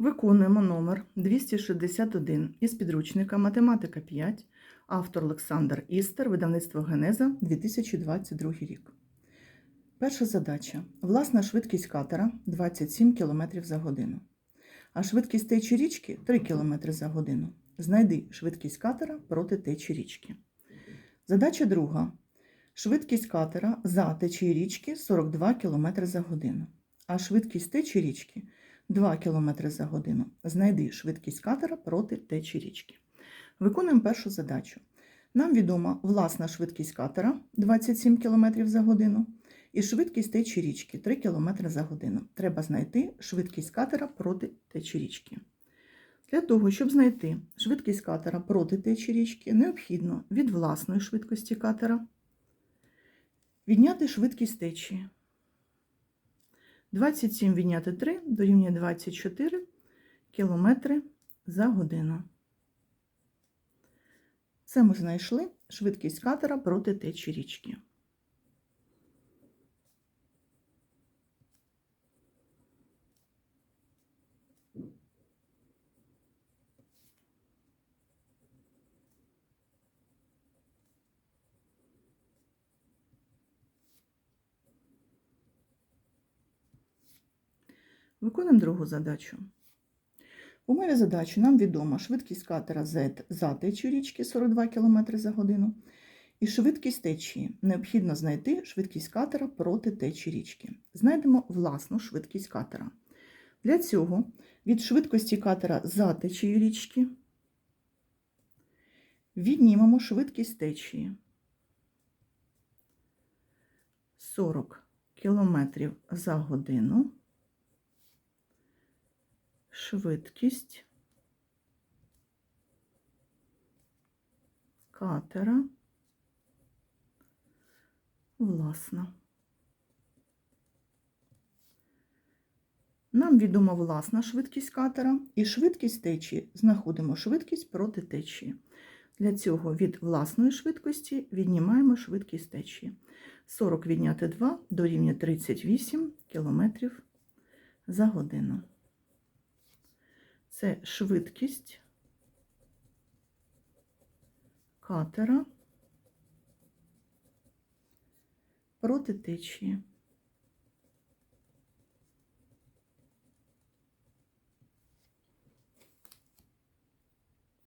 Виконуємо номер 261 із підручника Математика 5, автор Олександр Істер, видавництво Генеза 2022 рік. Перша задача. Власна швидкість катера 27 км за годину. А швидкість течії річки 3 км за годину. Знайди швидкість катера проти течії річки. Задача друга. Швидкість катера за течії річки 42 км за годину. А швидкість течії річки 2 км за годину. Знайди швидкість катера проти течії річки. Виконуємо першу задачу. Нам відома власна швидкість катера 27 км за годину і швидкість течії річки 3 км за годину. Треба знайти швидкість катера проти течії річки. Для того, щоб знайти швидкість катера проти течії річки, необхідно від власної швидкості катера відняти швидкість течії. 27 відняти 3 дорівнює 24 кілометри за годину. Це ми знайшли швидкість катера проти течії річки. Виконуємо другу задачу. В умові задачі нам відома швидкість катера Z за течію річки 42 км за годину і швидкість течії. Необхідно знайти швидкість катера проти течії річки. Знайдемо власну швидкість катера. Для цього від швидкості катера за течією річки віднімемо швидкість течії 40 км за годину швидкість катера власна. Нам відома власна швидкість катера і швидкість течії. Знаходимо швидкість проти течії. Для цього від власної швидкості віднімаємо швидкість течії. 40 відняти 2 дорівнює 38 км за годину це швидкість катера проти течії.